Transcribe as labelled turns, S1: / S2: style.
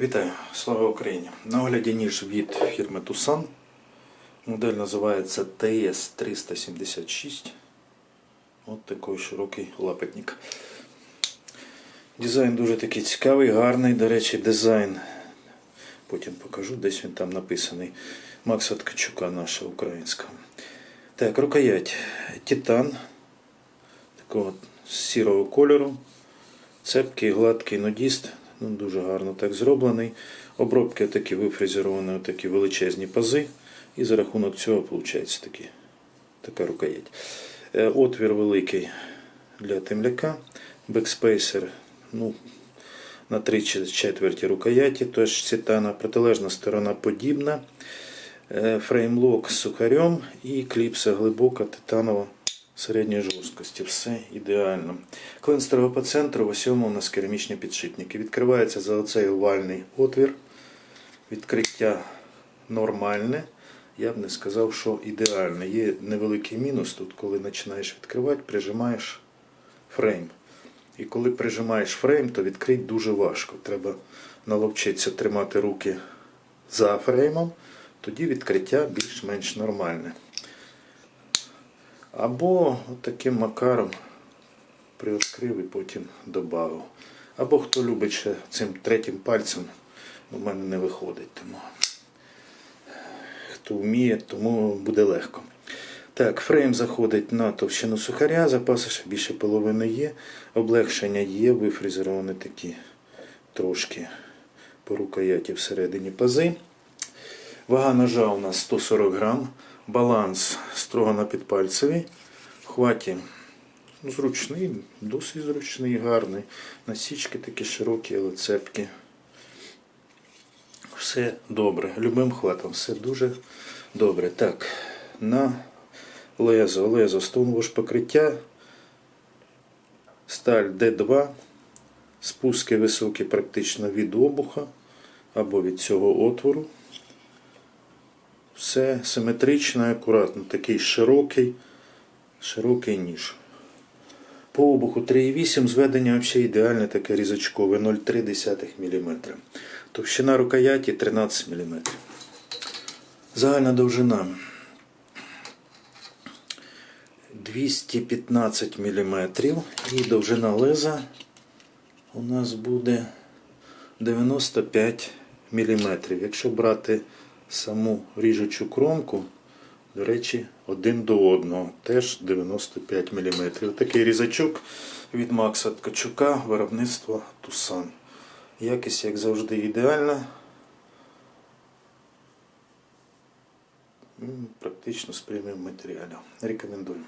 S1: Вітаю, слава Україні! На огляді ніж від фірми Tucson. Модель називається TS376. От такий широкий лапотник. Дизайн дуже такий цікавий, гарний. До речі, дизайн. Потім покажу, десь він там написаний. Макса Ткачука, наша українська. Так, рукоять. Титан. Такого сірого кольору. Цепкий, гладкий нудіст. Ну, дуже гарно так зроблений. Обробки такі вифрезеровані, такі величезні пази. І за рахунок цього виходить такі, така рукоять. Е, Отвір великий для темляка. Бекспейсер ну, на три четверті рукояті, тож цитана, протилежна сторона подібна. Е, Фреймлок з сухарем і кліпса глибока титанова середньої жорсткості. Все ідеально. Клин строго по центру, в усьому у нас керамічні підшипники. Відкривається за оцей овальний отвір. Відкриття нормальне. Я б не сказав, що ідеальне. Є невеликий мінус тут, коли починаєш відкривати, прижимаєш фрейм. І коли прижимаєш фрейм, то відкрити дуже важко. Треба наловчитися тримати руки за фреймом, тоді відкриття більш-менш нормальне. Або таким макаром приоткрив і потім додав. Або хто любить ще цим третім пальцем, у мене не виходить. Тому хто вміє, тому буде легко. Так, фрейм заходить на товщину сухаря, запаси ще більше половини є. Облегшення є, вифрезеровані такі трошки по рукояті всередині пази. Вага ножа у нас 140 грам. Баланс строго на підпальцевий. В хваті ну, зручний, досить зручний, гарний. Насічки такі широкі, але цепкі. Все добре. Любим хватом, все дуже добре. Так, на лезо, лезо, стоунвош покриття. Сталь D2. Спуски високі практично від обуха або від цього отвору. Все симетрично і акуратно. Такий широкий, широкий ніж. По обуху 3,8 зведення взагалі ідеальне таке різочкове 0,3 мм. Товщина рукояті 13 мм. Загальна довжина 215 мм. І довжина леза у нас буде 95 мм. Якщо брати саму ріжучу кромку, до речі, один до одного, теж 95 мм. Такий різачок від Макса Ткачука, виробництво Тусан. Якість, як завжди, ідеальна. Практично з преміум матеріалів. Рекомендую.